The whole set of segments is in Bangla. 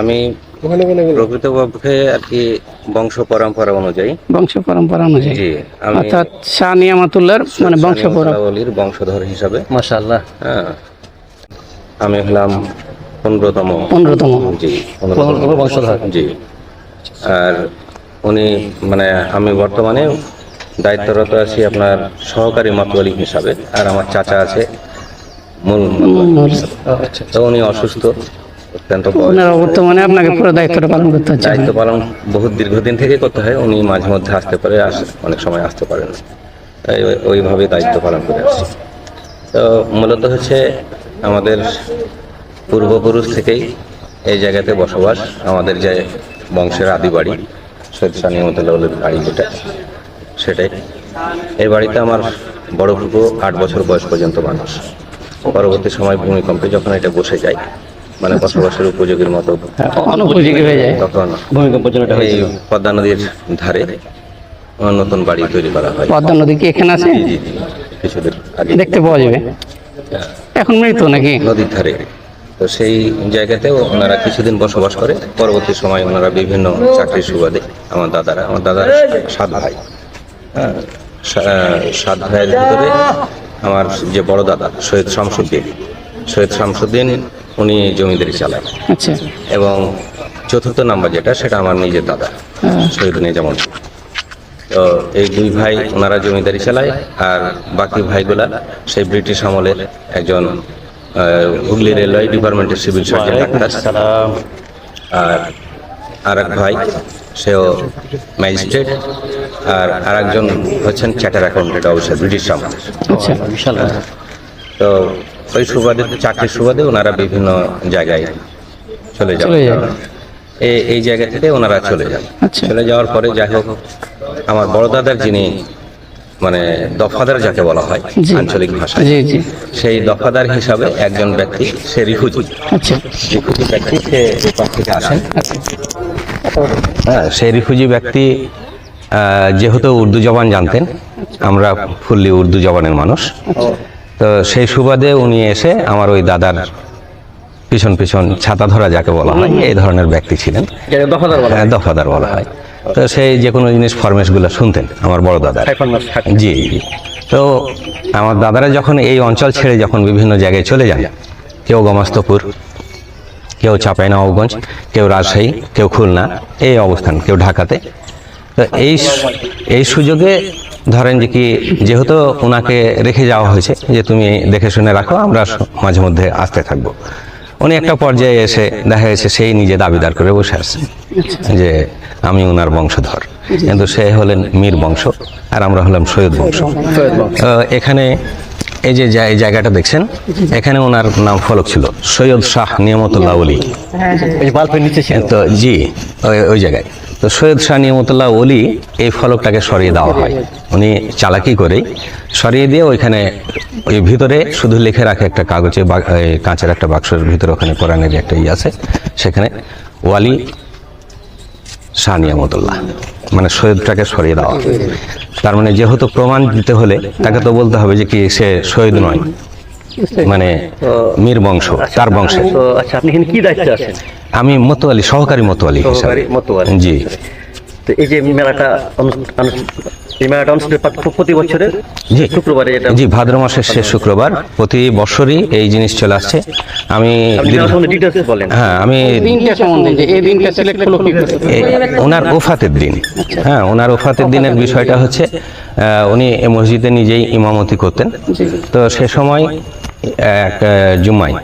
আমি প্রকৃতপক্ষে আর কি বংশ পরম্পরা অনুযায়ী। বংশ পরম্পরা অনুযায়ী। জি আমি অর্থাৎ শাহ নিয়ামতুল্লাহর মানে বংশ পরম্পরা। বংশধর হিসাবে। মাশাআল্লাহ। হ্যাঁ। আমি হলাম পনেরোতম। পনেরোতম। জি বংশধর। জি। আর উনি মানে আমি বর্তমানে দায়িত্বরত আছি আপনার সহকারী মাতোয়ালি হিসাবে। আর আমার চাচা আছে মূল তো উনি অসুস্থ। অত্যন্ত ওনারা বর্তমানে আপনাকে পুরো দায়িত্বটা পালন করতে হচ্ছে। দায়িত্ব পালন বহুত দীর্ঘদিন থেকে করতে হয় উনি মাঝে মধ্যে আসতে পারে অনেক সময় আসতে পারেন তাই ওই- ওইভাবে দায়িত্ব পালন করে আসছি। তো মূলত হচ্ছে আমাদের পূর্বপুরুষ থেকেই এই জায়গাতে বসবাস আমাদের যে বংশের আদি বাড়ি সৈয়দ সানিমতুল্লাহ বাড়ি যেটা সেটাই। এই বাড়িতে আমার বড় ফুপু আট বছর বয়স পর্যন্ত মানুষ। পরবর্তী সময় ভূমিকম্পে যখন এটা বসে যায় মানে বসবাসের উপযোগীর মতো। অনুপযোগী হয়ে যায়। তখন ভূমিকম্প জন্য এই পদ্মা নদীর ধারে আমার নতুন বাড়ি তৈরি করা হয়। পদ্মা নদী কি এখানে আছে? জি জি জি কিছুদিন আগে। দেখতে পাওয়া যাবে। এখন মৃত নাকি? নদীর ধারে। তো সেই জায়গাতেও ওনারা কিছুদিন বসবাস করে। পরবর্তী সময় ওনারা বিভিন্ন চাকরির সুবাদে আমার দাদারা আমার দাদার সাত ভাই। হ্যাঁ, সাত ভাইয়ের ভিতরে আমার যে বড় দাদা সৈয়দ শামসুদ্দিন। সৈয়দ শামসুদ্দিন উনি জমিদারি চালায়। আচ্ছা। এবং চতুর্থ নাম্বার যেটা সেটা আমার নিজের দাদা শহীদ নিজামুল তো এই দুই ভাই ওনারা জমিদারি চালায় আর বাকি ভাইগুলা সেই ব্রিটিশ আমলের একজন হুগলি রেলওয়ে ডিপার্টমেন্টের সিভিল সার্জন ডাক্তার। আর আর এক ভাই সেও ম্যাজিস্ট্রেট আর আর একজন হচ্ছেন চ্যাটার অ্যাকাউন্টেন্ট অবশ্যই ব্রিটিশ আমলের আচ্ছা। তো ওই সুবাদে চাকরির সুবাদে ওনারা বিভিন্ন জায়গায় চলে যান। যায়। এই এই জায়গা থেকে ওনারা চলে যান। আচ্ছা। চলে যাওয়ার পরে যাই হোক আমার বড় দাদার যিনি মানে দফাদার যাকে বলা হয় আঞ্চলিক ভাষায় জি সেই দফাদার হিসাবে একজন ব্যক্তি সে রিফুজি আচ্ছা। রিফুজি ব্যক্তি সে থেকে আসেন। আচ্ছা। হ্যাঁ সেই রিফিউজি ব্যক্তি যেহেতু উর্দু জবান জানতেন আমরা ফুললি উর্দু জবানের মানুষ। তো সেই সুবাদে উনি এসে আমার ওই দাদার পিছন পিছন ছাতা ধরা যাকে বলা হয় এই ধরনের ব্যক্তি ছিলেন। যেটা দফাদার বলা হ্যাঁ, দফাদার বলা হয়। তো সেই যে কোনো জিনিস ফরমেশগুলো শুনতেন আমার বড় জি জি। তো আমার দাদারা যখন এই অঞ্চল ছেড়ে যখন বিভিন্ন জায়গায় চলে যান কেউ গমাস্তপুর কেউ চাঁপাইনবাবগঞ্জ কেউ রাজশাহী কেউ খুলনা এই অবস্থান কেউ ঢাকাতে। তো এই এই সুযোগে ধরেন যে কি যেহেতু ওনাকে রেখে যাওয়া হয়েছে যে তুমি দেখে শুনে রাখো আমরা মাঝে মধ্যে আসতে থাকব। উনি একটা পর্যায়ে এসে দেখা গেছে সেই নিজে দাবিদার করে বসে আছে যে আমি ওনার বংশধর। কিন্তু সে হলেন মীর বংশ আর আমরা হলাম সৈয়দ বংশ। এখানে এই যে এই জায়গাটা দেখছেন এখানে ওনার নাম ফলক ছিল সৈয়দ শাহ নিয়ামতুল্লাহ অলি তো জি ওই ওই জায়গায়। তো সৈয়দ শাহ নিয়ামতুল্লাহ অলি এই ফলকটাকে সরিয়ে দেওয়া হয়। উনি চালাকি করেই সরিয়ে দিয়ে ওইখানে ওই ভিতরে শুধু লিখে রাখে একটা কাগজে কাঁচের একটা বাক্সের ভিতরে ওখানে কোরআনের একটা ই আছে, সেখানে ওয়ালি শাহ নিয়ামতুল্লাহ। মানে সৈয়দটাকে সরিয়ে দেওয়া। তার মানে যেহেতু প্রমাণ দিতে হলে তাকে তো বলতে হবে যে কি সে সৈয়দ নয়। মানে মীর বংশ, তার বংশে আচ্ছা আপনি কি আছেন? আমি মতোয়ালি সহকারী মতোয়ালি সহকারী মতোয়ালি। জি। তো এই যে মেলাটা অনুষ্ঠ- অনুষ্ঠ- এই মেলাটা অনুষ্ঠিত প্রতি বছরের জি। শুক্রবারে এটা জি ভাদ্র মাসের শেষ শুক্রবার। প্রতি বছরই এই জিনিস চলে আসছে। আমি বলেন। হ্যাঁ আমি দিনটা সম্বন্ধে যে এই দিনটা সিলেক্ট হলো কি ওনার ওফাতের দিন। হ্যাঁ ওনার ওফাতের দিনের বিষয়টা হচ্ছে উনি এ মসজিদে নিজেই ইমামতি করতেন। তো সে সময় এক আহ, জুম্মায়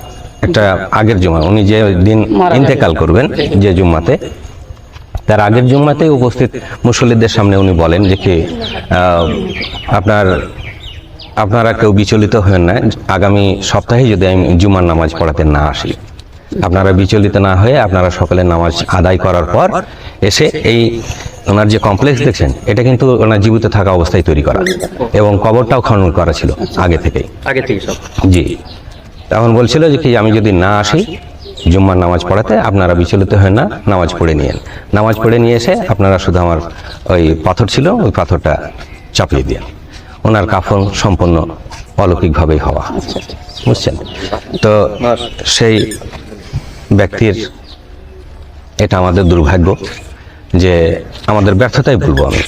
একটা আগের জুম্মা উনি যে দিন ইন্তেকাল করবেন যে জুম্মাতে তার আগের জুম্মাতে উপস্থিত মুসল্লিদের সামনে উনি বলেন যে কি আহ, আপনার আপনারা কেউ বিচলিত হবেন না আগামী সপ্তাহে যদি আমি জুমার নামাজ পড়াতে না আসি আপনারা বিচলিত না হয়ে আপনারা সকলে নামাজ আদায় করার পর এসে এই ওনার যে কমপ্লেক্স দেখছেন এটা কিন্তু ওনার জীবিত থাকা অবস্থায় তৈরি করা এবং কবরটাও খনন করা ছিল আগে থেকেই। আগে থেকে সব। জি। তখন বলছিল যে কি, আমি যদি না আসি, জুম্মার নামাজ পড়াতে আপনারা বিচলিত হয়ে না নামাজ পড়ে নিয়েন। নামাজ পড়ে নিয়ে এসে আপনারা শুধু আমার ওই পাথর ছিল, ওই পাথরটা চাপিয়ে দিয়ে ওনার কাফন সম্পূর্ণ অলৌকিকভাবেই হওয়া। বুঝছেন? তো সেই ব্যক্তির, এটা আমাদের দুর্ভাগ্য যে আমাদের ব্যর্থতাই বলব আমি।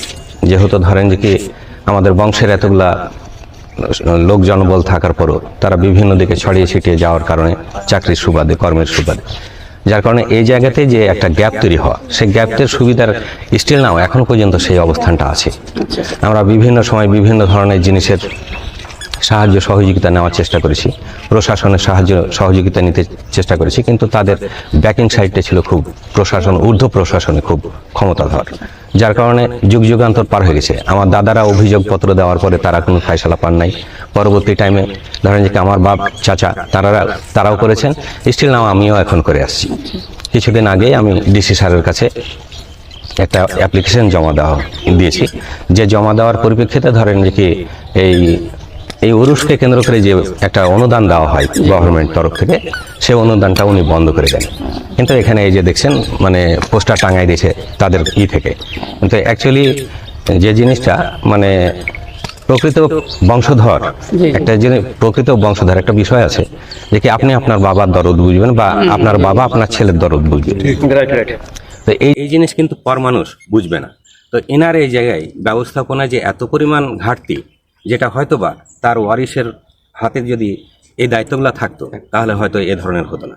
যেহেতু ধরেন যে কি, আমাদের বংশের এতগুলা লোক জনবল থাকার পরও তারা বিভিন্ন দিকে ছড়িয়ে ছিটিয়ে যাওয়ার কারণে চাকরির সুবাদে, কর্মের সুবাদে। যার কারণে এই জায়গাতে যে একটা গ্যাপ তৈরি হওয়া, সেই গ্যাপের সুবিধার স্টিল নাও এখন পর্যন্ত সেই অবস্থানটা আছে। আমরা বিভিন্ন সময় বিভিন্ন ধরনের জিনিসের সাহায্য, সহযোগিতা নেওয়ার চেষ্টা করেছি। প্রশাসনের সাহায্য, সহযোগিতা নিতে চেষ্টা করেছি, কিন্তু তাদের ব্যাকিং সাইডটা ছিল খুব প্রশাসন ঊর্ধ্ব প্রশাসনে খুব ক্ষমতাধর। যার কারণে যুগ যুগান্তর পার হয়ে গেছে। আমার দাদারা অভিযোগপত্র দেওয়ার পরে তারা কোনো ফায়সালা পান নাই। পরবর্তী টাইমে ধরেন যে আমার বাপ, চাচা তারা, তারাও করেছেন। স্টিল নাও আমিও এখন করে আসছি। কিছুদিন আগে আমি ডিসি স্যারের কাছে একটা অ্যাপ্লিকেশন জমা দেওয়া দিয়েছি। যে জমা দেওয়ার পরিপ্রেক্ষিতে ধরেন যে কি এই এই উরুষকে কেন্দ্র করে যে একটা অনুদান দেওয়া হয় গভর্নমেন্ট তরফ থেকে সেই অনুদানটা উনি বন্ধ করে দেন। কিন্তু এখানে এই যে দেখছেন মানে পোস্টার টাঙাই দিয়েছে তাদের ই থেকে। কিন্তু অ্যাকচুয়ালি যে জিনিসটা মানে প্রকৃত বংশধর একটা জিনিস প্রকৃত বংশধর একটা বিষয় আছে যে কি আপনি আপনার বাবার দরদ বুঝবেন বা আপনার বাবা আপনার ছেলের দরদ বুঝবে তো এই এই জিনিস কিন্তু পর মানুষ বুঝবে না। তো এনার এই জায়গায় ব্যবস্থাপনা যে এত পরিমাণ ঘাটতি যেটা হয়তোবা তার ওয়ারিসের হাতে যদি এই দায়িত্বগুলো থাকতো, তাহলে হয়তো এ ধরনের হতো না।